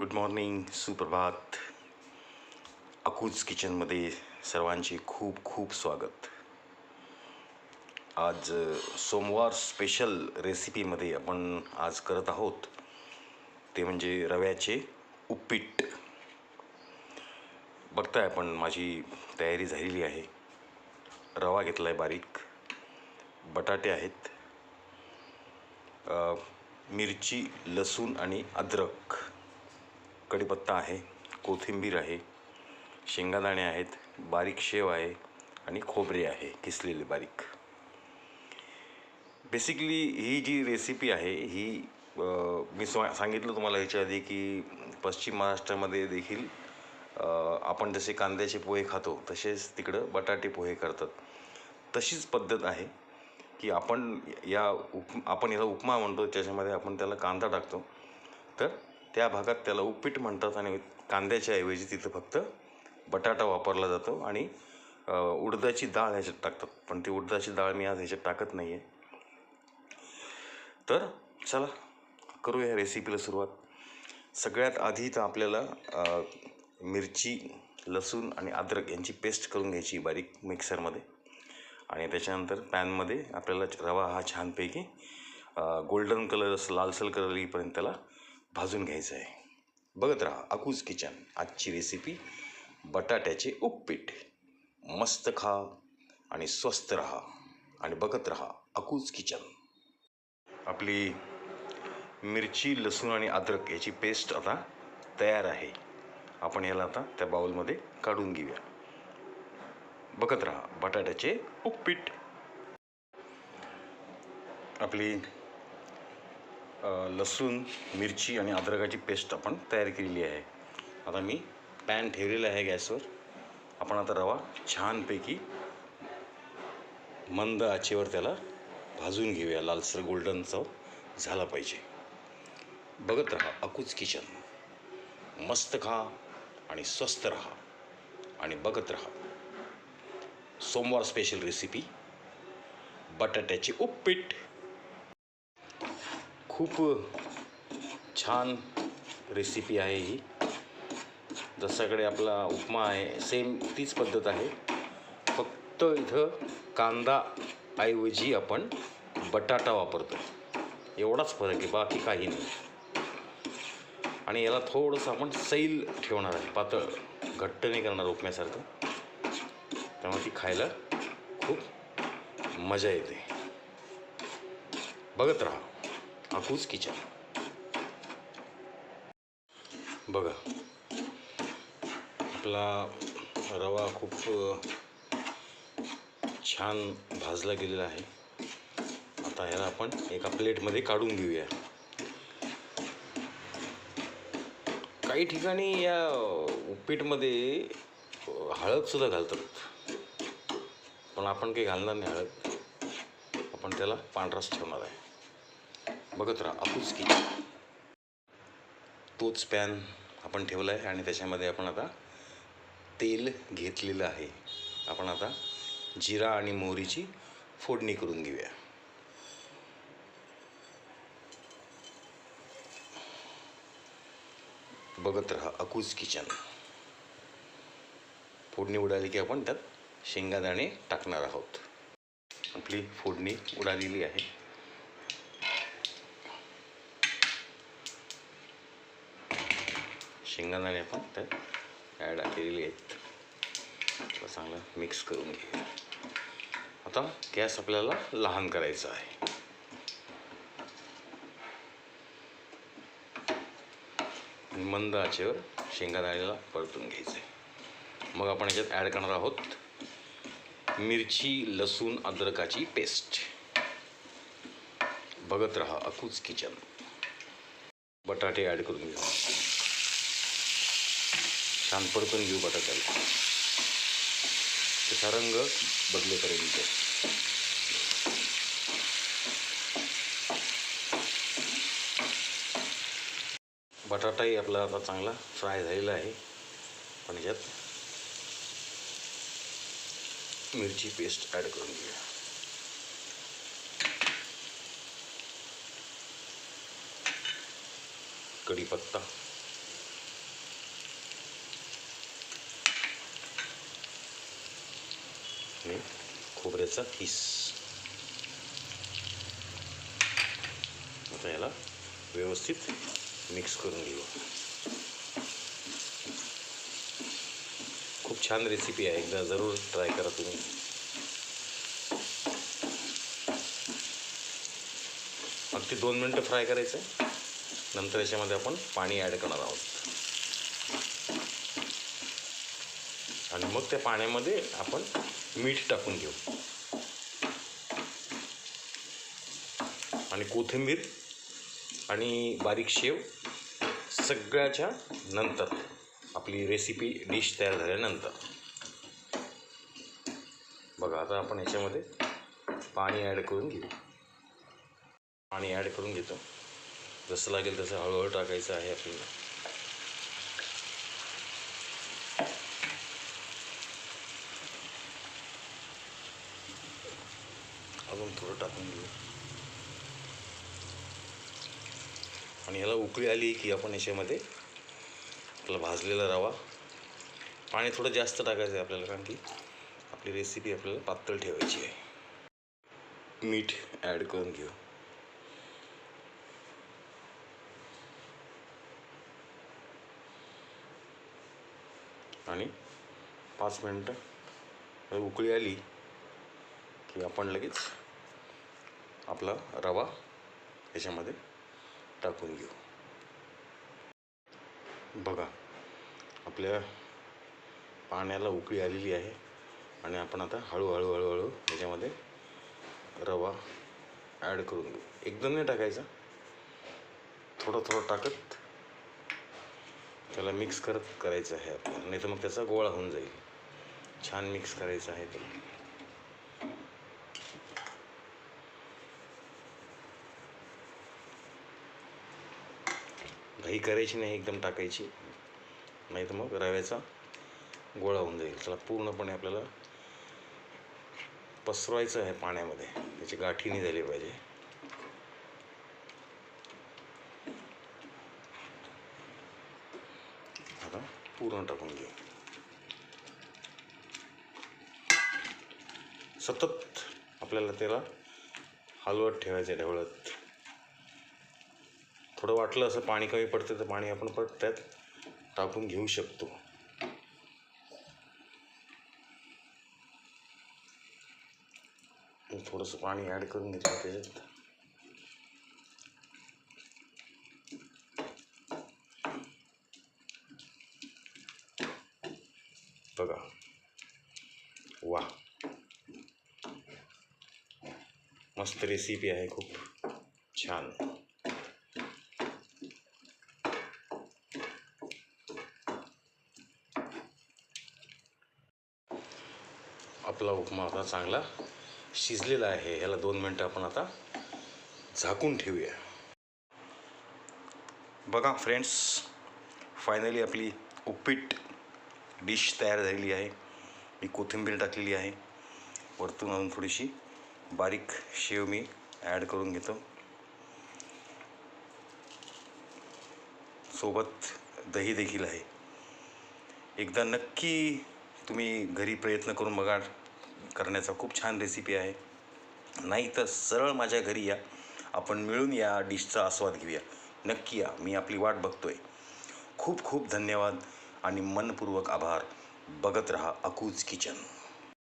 Good morning सुप्रभात अकूज किचनमध्ये सर्वांचे खूप खूप स्वागत. आज सोमवार स्पेशल रेसिपीमध्ये आपण आज करत आहोत. ते म्हणजे रव्याचे उपीट. बघताय आपण माझी तयारी झालेली आहे. रवा घेतला आहे बारीक. बटाटे आहेत. मिरची लसूण आणि अद्रक. कढीपत्ता आहे कोथिंबीर आहे शेंगादाणे आहेत बारीक शेव आहे आणि खोबरे आहे किसलेले बारीक. बेसिकली ही जी रेसिपी आहे ही मी स्वा सांगितलं तुम्हाला ह्याच्या आधी की पश्चिम महाराष्ट्रामध्ये देखील आपण जसे कांद्याचे पोहे खातो तसेच तिकडं बटाटे पोहे करतात. तशीच पद्धत आहे की आपण या उप आपण याला उपमा म्हणतो त्याच्यामध्ये आपण त्याला कांदा टाकतो. तर त्या भागात त्याला उपीट म्हणतात आणि कांद्याच्या ऐवजी तिथं फक्त बटाटा वापरला जातो आणि उडदाची डाळ ह्याच्यात टाकतात. पण ती उडदाची डाळ मी आज ह्याच्यात टाकत नाही आहे तर चला करूया ह्या रेसिपीला सुरुवात. सगळ्यात आधी तर आपल्याला मिरची लसूण आणि अद्रक यांची पेस्ट करून घ्यायची बारीक मिक्सरमध्ये आणि त्याच्यानंतर पॅनमध्ये आपल्याला रवा हा छानपैकी गोल्डन कलर असं लालसल कलर येईपर्यंत त्याला भाजून घ्यायचं आहे. बघत राहा अकूज किचन आजची रेसिपी बटाट्याचे उपपीठ. मस्त खा आणि स्वस्त राहा आणि बघत राहा अकूज किचन आपली मिरची लसूण आणि अद्रक याची पेस्ट आता तयार आहे. आपण याला आता त्या बाउलमध्ये काढून घेऊया. बघत राहा बटाट्याचे उपपीठ. आपली लसूण मिरची आणि अद्रकाची पेस्ट आपण तयार केलेली आहे. आता मी पॅन ठेवलेला आहे गॅसवर. आपण आता रवा छानपैकी मंद आचेवर त्याला भाजून घेऊया. लालसर गोल्डन चव झाला पाहिजे. बघत राहा अकूच किचन मस्त खा आणि स्वस्त राहा. आणि बघत राहा. सोमवार स्पेशल रेसिपी बटाट्याची उपीट. खूप छान रेसिपी आहे ही. जसाकडे आपला उपमा आहे सेम तीच पद्धत आहे. फक्त इथं कांदा ऐवजी आपण बटाटा वापरतो. एवढाच फरक आहे बाकी काही नाही. आणि याला थोडंसं आपण सैल ठेवणार आहे पातळ. घट्ट नाही करणार उपम्यासारखं. त्यामुळे ती खायला खूप मजा येते. बघत राहा. अकूज किचन. बघा आपला रवा खूप छान भाजला गेलेला आहे. आता ह्याला आपण एका प्लेटमध्ये काढून घेऊया. काही ठिकाणी या उपीटमध्ये हळदसुद्धा घालतात. पण आपण काही घालणार नाही हळद. आपण त्याला पांढराच ठेवणार आहे. बघत राहा अपूच की तोच पॅन आपण ठेवला आहे आणि त्याच्यामध्ये आपण आता तेल घेतलेलं आहे. आपण आता जिरा आणि मोहरीची फोडणी करून घेऊया. बघत राहा अकूज किचन फोडणी उडाली की आपण त्यात शेंगादाणे टाकणार आहोत. आपली फोडणी उडालेली आहे. शेंगादाणे फक्त ॲड केलेले आहेत. चांगलं मिक्स करून घे. आता गॅस आपल्याला लहान करायचा आहे. मंद आचेवर शेंगादाण्याला परतून घ्यायचं. आहे मग आपण याच्यात ॲड करणार आहोत मिरची लसूण अद्रकाची पेस्ट बघत रहा अकूच किचन बटाटे ॲड करून घेऊ. छान परतून घेऊ बटाट्याला. त्याचा रंग बदलेपर्यंत. बटाटाही आपला आता चांगला फ्राय झालेला आहे. पण ह्याच्यात मिरची पेस्ट ॲड करून घेऊया. कढीपत्ता आणि खोबऱ्याचा किस आता याला व्यवस्थित मिक्स करून घेऊ खूप छान रेसिपी आहे एकदा जरूर ट्राय करा तुम्ही अगदी दोन मिनटं फ्राय करायचं आहे नंतर याच्यामध्ये आपण पाणी ॲड करणार आहोत आणि मग त्या पाण्यामध्ये आपण मीठ टाकून घेऊ. आणि कोथिंबीर आणि बारीक शेव सगळ्याच्या नंतर. आपली रेसिपी डिश तयार झाल्यानंतर. बघा आता आपण याच्यामध्ये पाणी ॲड करून घेऊ. पाणी ॲड करून घेतो. जसं लागेल तसं हळूहळू टाकायचं आहे आपल्याला. अजून थोडं टाकून घेऊ. आणि याला उकळी आली की आपण याच्यामध्ये आपला भाजलेला रवा पाणी थोडं जास्त टाकायचं आहे आपल्याला कारण की आपली रेसिपी आपल्याला पातळ ठेवायची आहे. मीठ ॲड करून घेऊ. आणि पाच मिनटं. उकळी आली की आपण लगेच आपला रवा याच्यामध्ये टाकून घेऊ. बघा आपल्या पाण्याला उकळी आलेली आहे आणि आपण आता हळूहळू हळूहळू याच्यामध्ये रवा ॲड करून घेऊ. एकदम नाही टाकायचा. थोडं थोडं टाकत त्याला मिक्स करत करायचं आहे आपल्याला. नाही तर मग त्याचा गोळा होऊन जाईल. छान मिक्स करायचं आहे ते घाई करायची नाही एकदम टाकायची. नाही तर मग रव्याचा गोळा होऊन जाईल. त्याला पूर्णपणे आपल्याला पसरवायचं आहे पाण्यामध्ये. त्याची गाठी नाही झाली पाहिजे. आता पूर्ण टाकून घेऊ. सतत आपल्याला त्याला हलवत ठेवायचं आहे ढवळत. थोडं वाटलं असं पाणी कमी पडतं तर पाणी आपण परत त्यात टाकून घेऊ शकतो. थोडंसं पाणी ॲड करून घेतलं त्याच्यात. बघा. वा मस्त रेसिपी आहे खूप छान. आपला उपमा आता चांगला शिजलेला आहे. ह्याला दोन मिनटं आपण आता झाकून ठेवूया. बघा फ्रेंड्स फायनली आपली उपीट डिश तयार झालेली आहे. मी कोथिंबीर टाकलेली आहे. वरतून अजून थोडीशी बारीक शेव मी ॲड करून घेतो. सोबत दही देखील आहे. एकदा नक्की तुम्ही घरी प्रयत्न करून बघा करण्याचा खूप छान रेसिपी आहे. नाही तर सरळ माझ्या घरी या. आपण मिळून या डिशचा आस्वाद घेऊया. नक्की या. मी आपली वाट बघतोय. खूप खूप धन्यवाद आणि मनपूर्वक आभार. बघत रहा अकूज किचन.